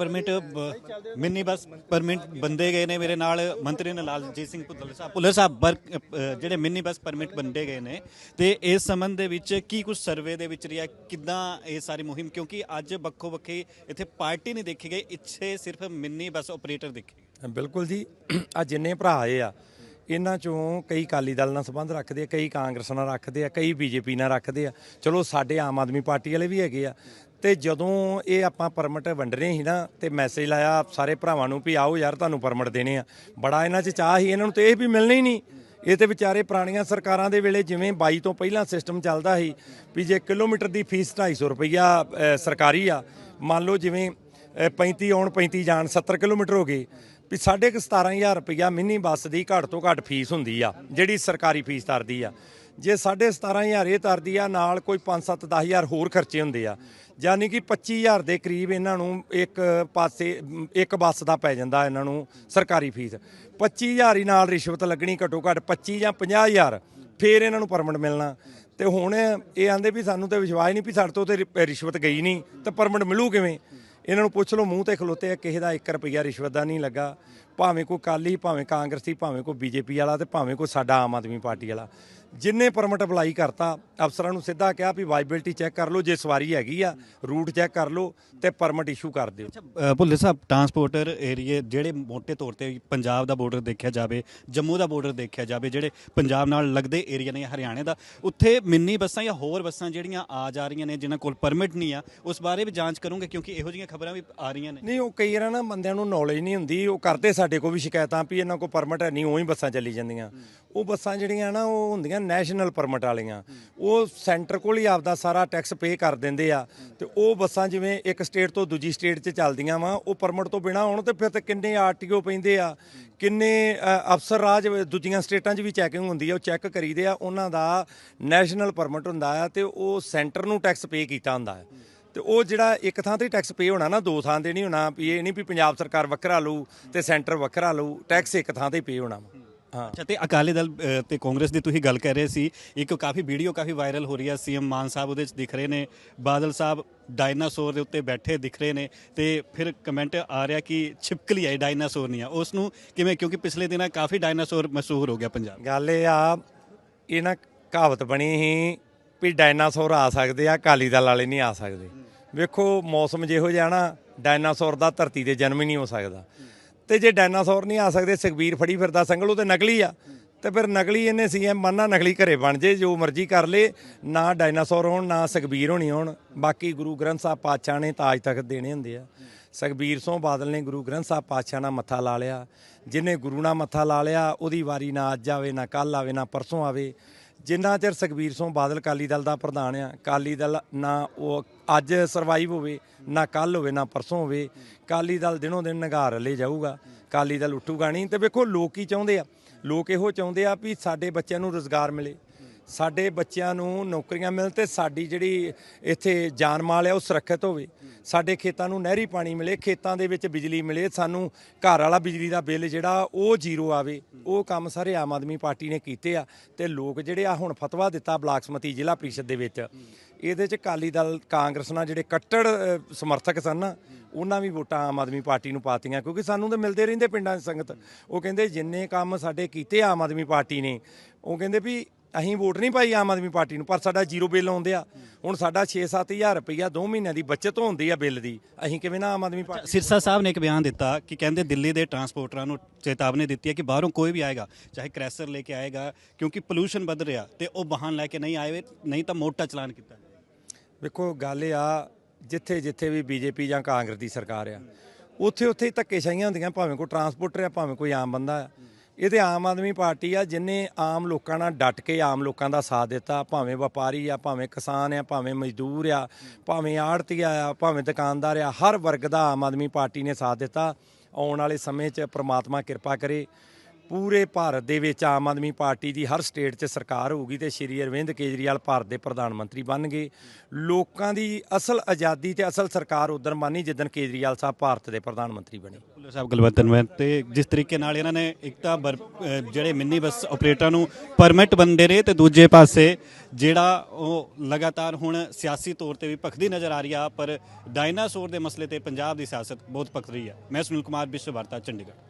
Permit ਬ- mini bus permit ਬੰਦੇ ਗਏ ਨੇ ਮੇਰੇ ਨਾਲ, ਮੰਤਰੀ ਨੇ ਸਿੰਘ ਭੁੱਲਰ ਸਾਹਿਬ ਭੁੱਲਰ ਸਾਹਿਬ ਵਰਕ- ਜਿਹੜੇ ਮਿੰਨੀ ਬੱਸ ਪਰਮਿਟ ਬੰਦੇ ਗਏ ਨੇ, ਤੇ ਇਸ ਸੰਬੰਧ ਦੇ ਵਿੱਚ ਕੀ ਕੁਝ ਸਰਵੇ ਦੇ ਵਿੱਚ ਰਿਹਾ, ਕਿੱਦਾਂ ਇਹ ਸਾਰੀ ਮੁਹਿੰਮ, ਕਿਉਂਕਿ ਅੱਜ ਵੱਖੋ ਵੱਖੀ ਇੱਥੇ ਪਾਰਟੀ ਨਹੀਂ ਦੇਖੀ ਗਈ, ਇੱਥੇ ਸਿਰਫ ਮਿੰਨੀ ਬੱਸ ਆਪਰੇਟਰ ਦੇਖੇ ਬਿਲਕੁਲ ਜੀ ਆ ਜਿੰਨੇ ਭਰਾ ਆਏ ਆ ਇਹਨਾਂ ਚੋਂ ਕਈ ਅਕਾਲੀ ਦਲ ਨਾਲ ਸੰਬੰਧ ਰੱਖਦੇ ਆ ਕਈ ਕਾਂਗਰਸ ਨਾਲ ਰੱਖਦੇ ਆ ਕਈ ਬੀਜੇਪੀ ਨਾਲ ਰੱਖਦੇ ਆ। ਚਲੋ ਸਾਡੇ ਆਮ ਆਦਮੀ ਪਾਰਟੀ ਵਾਲੇ ਵੀ ਹੈਗੇ ਆ। ਤੇ ਜਦੋਂ ਇਹ ਆਪਾਂ ਪਰਮਿਟ ਵੰਡਣੇ ਸੀ ਨਾ ਤੇ ਮੈਸੇਜ ਲਾਇਆ ਸਾਰੇ ਭਰਾਵਾਂ ਨੂੰ ਵੀ ਆਓ ਯਾਰ ਤੁਹਾਨੂੰ ਪਰਮਿਟ ਦੇਣੇ ਆ। ਬੜਾ ਇਹਨਾਂ 'ਚ ਚਾਹ ਸੀ ਇਹਨਾਂ ਨੂੰ ਤੇ ਇਹ ਵੀ ਮਿਲਣੇ ਹੀ ਨਹੀਂ। ਇਹ ਤੇ ਵਿਚਾਰੇ ਪੁਰਾਣੀਆਂ ਸਰਕਾਰਾਂ ਦੇ ਵੇਲੇ ਜਿਵੇਂ 22 ਤੋਂ ਪਹਿਲਾਂ ਸਿਸਟਮ ਚੱਲਦਾ ਸੀ ਵੀ ਜੇ ਕਿਲੋਮੀਟਰ ਦੀ ਫੀਸ 250 ਰੁਪਈਆ ਸਰਕਾਰੀ ਆ ਮੰਨ ਲਓ ਜਿਵੇਂ ਅ, 35 ਆਉਣ 35 ਜਾਣ 70 ਕਿਲੋਮੀਟਰ ਹੋ ਗਏ ਵੀ ਸਾਢੇ ਕੁ 17000 ਰੁਪਈਆ ਮਿੰਨੀ ਬੱਸ ਦੀ ਘੱਟ ਤੋਂ ਘੱਟ ਫੀਸ ਹੁੰਦੀ ਆ, ਜਿਹੜੀ ਸਰਕਾਰੀ ਫੀਸ ਤਰਦੀ ਆ। ਜੇ ਸਾਢੇ 17000 ਇਹ ਤਰਦੀ ਆ, ਨਾਲ ਕੋਈ 5-7 10000 ਹੋਰ ਖਰਚੇ ਹੁੰਦੇ ਆ। ਯਾਨੀ ਕਿ 25000 ਦੇ ਕਰੀਬ ਇਹਨਾਂ ਨੂੰ ਇੱਕ ਪਾਸੇ, ਇੱਕ ਬੱਸ ਦਾ ਪੈ ਜਾਂਦਾ ਇਹਨਾਂ ਨੂੰ ਸਰਕਾਰੀ ਫੀਸ। 25000 ਹੀ ਨਾਲ ਰਿਸ਼ਵਤ ਲੱਗਣੀ ਘੱਟੋ ਘੱਟ 25 ਜਾਂ 50000 ਫੇਰ ਇਹਨਾਂ ਨੂੰ ਪਰਮਿਟ ਮਿਲਣਾ। ਤੇ ਹੁਣ ਇਹ ਆਂਦੇ ਵੀ ਸਾਨੂੰ ਤੇ ਵਿਸ਼ਵਾਸ ਨਹੀਂ ਵੀ ਸਾਡੇ ਤੋਂ ਤੇ ਰਿਸ਼ਵਤ ਗਈ ਨਹੀਂ, ਤਾਂ ਪਰਮਿਟ ਮਿਲੂ ਕਿਵੇਂ? ਇਹਨਾਂ ਨੂੰ ਪੁੱਛ ਲਓ, ਮੂੰਹ ਤੇ ਖਲੋਤੇ ਆ, ਕਿਸੇ ਦਾ 1 ਰੁਪਿਆ ਰਿਸ਼ਵਤ ਦਾ ਨਹੀਂ ਲੱਗਾ। ਭਾਵੇਂ ਕੋਈ ਕਾਲੀ ਭਾਵੇਂ ਕਾਂਗਰਸੀ ਭਾਵੇਂ ਕੋਈ ਬੀਜੇਪੀ ਵਾਲਾ ਤੇ ਭਾਵੇਂ ਕੋਈ ਸਾਡਾ ਆਮ ਆਦਮੀ ਪਾਰਟੀ ਵਾਲਾ। ਜਿੰਨੇ ਪਰਮਿਟ ਅਪਲਾਈ ਕਰਤਾ ਅਫਸਰਾਂ ਨੂੰ ਸਿੱਧਾ ਕਿਹਾ ਵੀ ਵਾਈਬਿਲਟੀ ਚੈੱਕ ਕਰ ਲਓ ਜੇ ਸਵਾਰੀ ਹੈਗੀ ਆ ਰੂਟ ਚੈੱਕ ਕਰ ਲਓ ਤੇ ਪਰਮਿਟ ਇਸ਼ੂ ਕਰ ਦਿਓ। ਅ, ਭੁੱਲਰ ਸਾਹਿਬ ਟਰਾਂਸਪੋਰਟਰ ਏਰੀਏ ਜਿਹੜੇ ਮੋٹے ਤੌਰ ਤੇ ਪੰਜਾਬ ਦਾ ਬਾਰਡਰ ਦੇਖਿਆ ਜਾਵੇ ਜੰਮੂ ਦਾ ਬਾਰਡਰ ਦੇਖਿਆ ਜਾਵੇ ਜਿਹੜੇ ਪੰਜਾਬ ਨਾਲ ਲੱਗਦੇ ਏਰੀਆ ਨੇ ਹਰਿਆਣੇ ਦਾ ਉੱਥੇ ਮਿੰਨੀ ਬੱਸਾਂ ਜਾਂ ਹੋਰ ਬੱਸਾਂ ਜਿਹੜੀਆਂ ਆ ਜਾ ਰਹੀਆਂ ਨੇ ਜਿਨ੍ਹਾਂ ਕੋਲ ਪਰਮਿਟ ਨਹੀਂ ਆ ਉਸ ਬਾਰੇ ਵੀ ਜਾਂਚ ਕਰੋਗੇ ਕਿਉਂਕਿ ਇਹੋ ਜਿਹੀਆਂ ਖਬਰਾਂ ਵੀ ਆ ਰਹੀਆਂ ਨੇ। ਨਹੀਂ ਉਹ ਕਈ ਵਾਰ ਨਾ ਬੰਦਿਆਂ ਨੂੰ ਨੌਲੇਜ ਨਹੀਂ ਹੁੰਦੀ ਉਹ ਕਰਦੇ ਸਾਡੇ ਸਾਡੇ ਕੋਲ ਵੀ ਸ਼ਿਕਾਇਤਾਂ ਵੀ ਇਹਨਾਂ ਕੋਲ ਪਰਮਿਟ ਹੈ ਨਹੀਂ ਉਹੀ ਬੱਸਾਂ ਚੱਲੀ ਜਾਂਦੀਆਂ। ਉਹ ਬੱਸਾਂ ਜਿਹੜੀਆਂ ਨਾ, ਉਹ ਹੁੰਦੀਆਂ ਨੈਸ਼ਨਲ ਪਰਮਿਟ ਵਾਲੀਆਂ। ਉਹ ਸੈਂਟਰ ਕੋਲ ਹੀ ਆਪਦਾ ਸਾਰਾ ਟੈਕਸ ਪੇ ਕਰ ਦਿੰਦੇ ਆ। ਤੇ ਉਹ ਬੱਸਾਂ ਜਿਵੇਂ ਇੱਕ ਸਟੇਟ ਤੋਂ ਦੂਜੀ ਸਟੇਟ 'ਚ ਚੱਲਦੀਆਂ ਵਾ, ਉਹ ਪਰਮਿਟ ਤੋਂ ਬਿਨਾ ਹੋਣ ਤੇ ਫਿਰ ਤੇ ਕਿੰਨੇ ਆਰਟੀਓ ਪੈਂਦੇ ਆ, ਕਿੰਨੇ ਅਫਸਰ ਰਾਜ ਦੂਜੀਆਂ ਸਟੇਟਾਂ 'ਚ ਵੀ ਚੈਕਿੰਗ ਹੁੰਦੀ ਆ, ਉਹ ਚੈੱਕ ਕਰੀਦੇ ਆ, ਉਹਨਾਂ ਦਾ ਨੈਸ਼ਨਲ ਪਰਮਿਟ ਹੁੰਦਾ ਆ ਤੇ ਉਹ ਸੈਂਟਰ ਨੂੰ ਟੈਕਸ ਪੇ ਕੀਤਾ ਹੁੰਦਾ ਹੈ ਤੇ ਉਹ ਜਿਹੜਾ ਇੱਕ ਥਾਂ ਤੇ ਟੈਕਸ ਪੇ ਹੋਣਾ ਨਾ ਦੋ ਥਾਂ ਤੇ ਨਹੀਂ ਹੋਣਾ ਵੀ ਇਹ ਨਹੀਂ ਵੀ ਪੰਜਾਬ ਸਰਕਾਰ ਵੱਖਰਾ ਲਊ ਤੇ ਸੈਂਟਰ ਵੱਖਰਾ ਲਊ ਟੈਕਸ ਇੱਕ ਥਾਂ ਤੇ ਪੇ ਹੋਣਾ। ਹਾਂ। ਅੱਛਾ ਤੇ ਅਕਾਲੀ ਦਲ ਤੇ ਕਾਂਗਰਸ ਦੀ ਤੁਸੀਂ ਗੱਲ ਕਰ ਰਹੇ ਸੀ ਇੱਕ ਕਾਫੀ ਵੀਡੀਓ ਕਾਫੀ ਵਾਇਰਲ ਹੋ ਰਹੀ ਹੈ ਸੀਐਮ ਮਾਨ ਸਾਹਿਬ ਉਹਦੇ ਵਿੱਚ ਦਿਖ ਰਹੇ ਨੇ ਬਾਦਲ ਸਾਹਿਬ ਡਾਇਨਾਸੌਰ ਦੇ ਉੱਤੇ ਬੈਠੇ ਦਿਖ ਰਹੇ ਨੇ ਤੇ ਫਿਰ ਕਮੈਂਟ ਆ ਰਿਹਾ ਕਿ ਛਿਪਕਲੀ ਹੈ ਡਾਇਨਾਸੌਰ ਨਹੀਂ ਆ। ਉਸ ਨੂੰ ਕਿਵੇਂ ਕਿਉਂਕਿ ਪਿਛਲੇ ਦਿਨਾਂ ਕਾਫੀ ਡਾਇਨਾਸੌਰ ਮਸ਼ਹੂਰ ਹੋ ਗਿਆ ਪੰਜਾਬ। ਗੱਲ ਇਹ ਆ ਇਹ ਨਾ ਕਹਾਵਤ ਬਣੀ ਸੀ ਵੀ ਡਾਇਨਾਸੌਰ ਆ ਸਕਦੇ ਆ ਅਕਾਲੀ ਦਲ ਵਾਲੇ ਨਹੀਂ ਆ ਸਕਦੇ। ਵੇਖੋ, ਮੌਸਮ ਜਿਹੋ ਜਿਹਾ ਨਾ, ਡਾਇਨਾਸੌਰ ਦਾ ਧਰਤੀ ਤੇ ਜਨਮ ਹੀ ਨਹੀਂ ਹੋ ਸਕਦਾ। ਤੇ ਜੇ ਡਾਇਨਾਸੌਰ ਨਹੀਂ ਆ ਸਕਦੇ, ਸੁਖਬੀਰ ਫੜੀ ਫਿਰਦਾ ਸੰਗਲ, ਉਹ ਤੇ ਨਕਲੀ ਆ। ਤੇ ਫਿਰ ਨਕਲੀ ਇਹਨੇ ਸੀਐਮ ਮੰਨਾ ਨਕਲੀ ਘਰੇ ਬਣ ਜੇ, ਜੋ ਮਰਜ਼ੀ ਕਰ ਲੇ, ਨਾ ਡਾਇਨਾਸੌਰ ਹੋਣ, ਨਾ ਸੁਖਬੀਰ ਹੋਣੀ ਹੋਣ। ਬਾਕੀ ਗੁਰੂ ਗ੍ਰੰਥ ਸਾਹਿਬ ਪਾਤਸ਼ਾਹ ਨੇ ਤਾਜ ਤਖਤ ਦੇਣੇ ਹੁੰਦੇ ਆ। ਸੁਖਬੀਰ ਸਿੰਘ ਬਾਦਲ ਨੇ ਗੁਰੂ ਗ੍ਰੰਥ ਸਾਹਿਬ ਪਾਤਸ਼ਾਹ ਨਾਲ ਮੱਥਾ ਲਾ ਲਿਆ। ਜਿਹਨੇ ਗੁਰੂ ਨਾਲ ਮੱਥਾ ਲਾ ਲਿਆ, ਉਹਦੀ ਵਾਰੀ ਨਾ ਅੱਜ ਆਵੇ, ਨਾ ਕੱਲ ਆਵੇ, ਨਾ ਪਰਸੋਂ ਆਵੇ। ਜਿੰਨਾ ਚਿਰ ਸੁਖਬੀਰ ਸਿੰਘ ਬਾਦਲ ਕਾਲੀ ਦਲ ਦਾ ਪ੍ਰਧਾਨ ਆ ਕਾਲੀ ਦਲ ਨਾ ਉਹ ਅੱਜ ਸਰਵਾਈਵ ਹੋਵੇ, ਨਾ ਕੱਲ ਹੋਵੇ, ਨਾ ਪਰਸੋਂ ਹੋਵੇ ਕਾਲੀ ਦਲ ਦਿਨੋਂ ਦਿਨ ਨਿਗਾਰ ਲੈ ਜਾਊਗਾ ਕਾਲੀ ਦਲ ਉੱਠੂਗਾ ਨਹੀਂ। ਤੇ ਵੇਖੋ ਲੋਕ ਕੀ ਚਾਹੁੰਦੇ ਆ? ਲੋਕ ਇਹੋ ਚਾਹੁੰਦੇ ਆ ਵੀ ਸਾਡੇ ਬੱਚਿਆਂ ਨੂੰ ਰੋਜ਼ਗਾਰ ਮਿਲੇ। ਸਾਡੇ ਬੱਚਿਆਂ ਨੂੰ ਨੌਕਰੀਆਂ ਮਿਲਣ ਤੇ ਸਾਡੀ ਜਿਹੜੀ ਇੱਥੇ ਜਾਨ ਮਾਲ ਹੈ ਉਹ ਸੁਰੱਖਿਅਤ ਹੋਵੇ। ਸਾਡੇ ਖੇਤਾਂ ਨੂੰ ਨਹਿਰੀ ਪਾਣੀ ਮਿਲੇ, ਖੇਤਾਂ ਦੇ ਵਿੱਚ ਬਿਜਲੀ ਮਿਲੇ, ਸਾਨੂੰ ਘਰ ਵਾਲਾ ਬਿਜਲੀ ਦਾ ਬਿੱਲ ਜਿਹੜਾ ਉਹ ਜ਼ੀਰੋ ਆਵੇ। ਉਹ ਕੰਮ ਸਾਰੇ ਆਮ ਆਦਮੀ ਪਾਰਟੀ ਨੇ ਕੀਤੇ ਆ ਤੇ ਲੋਕ ਜਿਹੜੇ ਆ ਹੁਣ ਫਤਵਾ ਦਿੱਤਾ ਬਲਾਕ ਸਮਤੀ ਜ਼ਿਲ੍ਹਾ ਪ੍ਰੀਸ਼ਦ ਦੇ ਵਿੱਚ। ਇਹਦੇ ਚ ਕਾਲੀ ਦਲ, ਕਾਂਗਰਸ ਨਾਲ ਜਿਹੜੇ ਕੱਟੜ ਸਮਰਥਕ ਸਨ ਨਾ ਉਹਨਾਂ ਵੀ ਵੋਟਾਂ ਆਮ ਆਦਮੀ ਪਾਰਟੀ ਨੂੰ ਪਾਤੀਆਂ ਕਿਉਂਕਿ ਸਾਨੂੰ ਤਾਂ ਮਿਲਦੇ ਰਹਿੰਦੇ ਪਿੰਡਾਂ ਦੀ ਸੰਗਤ। ਉਹ ਕਹਿੰਦੇ ਜਿੰਨੇ ਕੰਮ ਸਾਡੇ ਕੀਤੇ ਆਮ ਆਦਮੀ ਪਾਰਟੀ ਨੇ, ਉਹ ਕਹਿੰਦੇ ਵੀ ਅਸੀਂ ਵੋਟ ਨਹੀਂ ਪਾਈ ਆਮ ਆਦਮੀ ਪਾਰਟੀ ਨੂੰ ਪਰ ਸਾਡਾ ਜ਼ੀਰੋ ਬਿੱਲ ਆਉਂਦੇ ਆ। ਹੁਣ ਸਾਡਾ 6-7000 ਰੁਪਈਆ 2 ਮਹੀਨਿਆਂ ਦੀ ਬਚਤ ਹੁੰਦੀ ਆ ਬਿੱਲ ਦੀ। ਅਸੀਂ ਕਿਵੇਂ ਨਾ ਆਮ ਆਦਮੀ ਪਾਰਟੀ ਸਿਰਸਾ ਸਾਹਿਬ ਨੇ ਇੱਕ ਬਿਆਨ ਦਿੱਤਾ ਕਿ ਕਹਿੰਦੇ ਦਿੱਲੀ ਦੇ ਟਰਾਂਸਪੋਰਟਰਾਂ ਨੂੰ ਚੇਤਾਵਨੀ ਦਿੱਤੀ ਹੈ ਕਿ ਬਾਹਰੋਂ ਕੋਈ ਵੀ ਆਏਗਾ ਚਾਹੇ ਕ੍ਰੈਸ਼ਰ ਲੈ ਕੇ ਆਏਗਾ ਕਿਉਂਕਿ ਪੋਲੂਸ਼ਨ ਵੱਧ ਰਿਹਾ ਤੇ ਉਹ ਵਾਹਨ ਲੈ ਕੇ ਨਹੀਂ ਆਏ ਨਹੀਂ ਤਾਂ ਮੋਟਾ ਚਲਾਨ ਕੀਤਾ। ਵੇਖੋ ਗੱਲ ਇਹ ਆ ਜਿੱਥੇ ਜਿੱਥੇ ਵੀ ਬੀਜੇਪੀ ਜਾਂ ਕਾਂਗਰਸ ਦੀ ਸਰਕਾਰ ਆ ਉੱਥੇ ਉੱਥੇ ਧੱਕੇਸ਼ਾਹੀਆਂ ਹੁੰਦੀਆਂ ਭਾਵੇਂ ਕੋਈ ਟਰਾਂਸਪੋਰਟਰ ਆ ਭਾਵੇਂ ਕੋਈ ਆਮ ਬੰਦਾ ਆ। ਇਹ ਤੇ ਆਮ ਆਦਮੀ ਪਾਰਟੀ ਆ, ਜਿਨੇ ਆਮ ਲੋਕਾਂ ਨਾਲ ਡਟ ਕੇ ਆਮ ਲੋਕਾਂ ਦਾ ਸਾਥ ਦਿੱਤਾ, ਭਾਵੇਂ ਵਪਾਰੀ ਆ, ਭਾਵੇਂ ਕਿਸਾਨ ਆ, ਭਾਵੇਂ ਮਜ਼ਦੂਰ ਆ, ਭਾਵੇਂ ਆੜਤੀਆ ਆ, ਭਾਵੇਂ ਦੁਕਾਨਦਾਰ ਆ, ਹਰ ਵਰਗ ਦਾ ਆਮ ਆਦਮੀ ਪਾਰਟੀ ਨੇ ਸਾਥ ਦਿੱਤਾ। ਆਉਣ ਵਾਲੇ ਸਮੇਂ 'ਚ ਪ੍ਰਮਾਤਮਾ ਕਿਰਪਾ ਕਰੇ। ਪੂਰੇ ਭਾਰਤ ਦੇ ਵਿੱਚ ਆਮ ਆਦਮੀ ਪਾਰਟੀ ਦੀ ਹਰ ਸਟੇਟ 'ਚ ਸਰਕਾਰ ਹੋਊਗੀ ਤੇ ਸ਼੍ਰੀ ਅਰਵਿੰਦ ਕੇਜਰੀਵਾਲ ਭਾਰਤ ਦੇ ਪ੍ਰਧਾਨ ਮੰਤਰੀ ਬਣਨਗੇ। ਲੋਕਾਂ ਦੀ ਅਸਲ ਆਜ਼ਾਦੀ ਤੇ ਅਸਲ ਸਰਕਾਰ ਉਦੋਂ ਬਣੀ ਜਿੱਦਣ ਕੇਜਰੀਵਾਲ ਸਾਹਿਬ ਭਾਰਤ ਦੇ ਪ੍ਰਧਾਨ ਮੰਤਰੀ ਬਣੇ। ਭੁੱਲਰ ਸਾਹਿਬ ਗੱਲਬਾਤ ਧੰਨਵਾਦ ਤੇ ਜਿਸ ਤਰੀਕੇ ਨਾਲ ਇਹਨਾਂ ਨੇ ਇੱਕ ਤਾਂ ਬਰ- ਜਿਹੜੇ ਮਿੰਨੀ ਬੱਸ ਆਪਰੇਟਰਾਂ ਨੂੰ ਪਰਮਿਟ ਬੰਦੇ ਰਹੇ ਤੇ ਦੂਜੇ ਪਾਸੇ ਜਿਹੜਾ ਉਹ ਲਗਾਤਾਰ ਹੁਣ ਸਿਆਸੀ ਤੌਰ ਤੇ ਵੀ ਭਖਦੀ ਨਜ਼ਰ ਆ ਰਹੀ ਆ, ਪਰ ਡਾਇਨਾਸੌਰ ਦੇ ਮਸਲੇ ਤੇ ਪੰਜਾਬ ਦੀ ਸਿਆਸਤ ਬਹੁਤ ਭਖ ਰਹੀ ਹੈ ਮੈਂ ਸੁਨੀਲ ਕੁਮਾਰ, ਵਿਸ਼ਵ ਵਾਰਤਾ, ਚੰਡੀਗੜ੍ਹ।